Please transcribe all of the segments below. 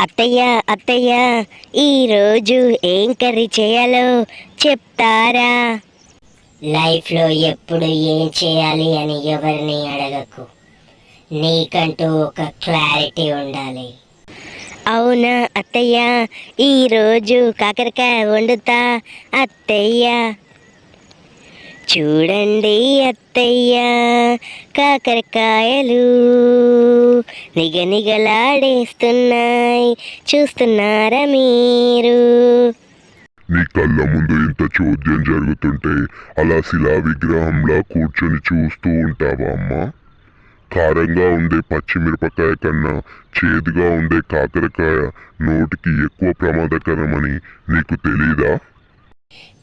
అత్తయ్య అత్తయ్య ఈరోజు ఏం కర్రీ చేయాలో చెప్తారా? లైఫ్లో ఎప్పుడు ఏం చేయాలి అని ఎవరిని అడగకు. నీకంటూ ఒక క్లారిటీ ఉండాలి. అవునా అత్తయ్య? ఈరోజు కాకరకాయ వండుతా అత్తయ్య. చూడండి అత్తయ్య కాకరకాయలు. నిగనిగలాడేస్తున్నాయి చూస్తున్నారా మీరు? నీ కళ్ళ ముందు ఇంత చోద్యం జరుగుతుంటే అలా శిలా విగ్రహంలా కూర్చొని చూస్తూ ఉంటావా అమ్మా? కారంగా ఉండే పచ్చిమిరపకాయ కన్నా చేదుగా ఉండే కాకరకాయ నోటికి ఎక్కువ ప్రమాదకరమని నీకు తెలీదా?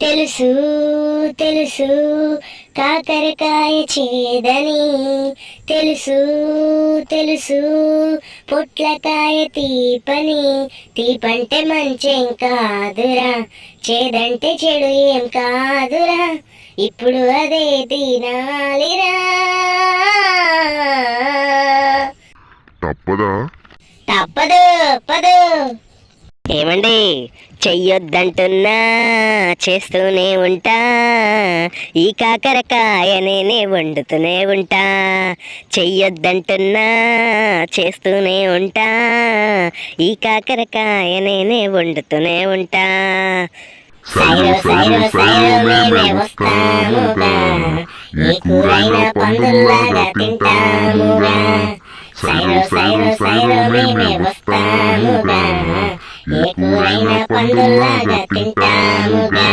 తెలుసు తెలుసు కాకరకాయ చేదని. తెలుసు తెలుసు పొట్లకాయ తీపని. తీపంటే మంచేం కాదురా చేదంటే చెడు ఏం కాదురా. ఇప్పుడు అదే తినాలిరా. తప్పదా? తప్పదు తప్పదు ఏమండి? చెయ్యొద్దంటున్నా చేస్తూనే ఉంటా. ఈ కాకరకాయ నేనే వండుతూనే ఉంటా. చెయ్యొద్దంటున్నా చేస్తూనే ఉంటా. ఈ కాకరకాయ నేనే వండుతూనే ఉంటా. సైరో సైరో సైరో మేమే వస్తాముగా ఏ కూరైనా పందుల్లాగా తింటాముగా సైరో సైరో సైరో మేమే వస్తాముగా ఏ కూరైనా పందుల్లాగా తింటాముగా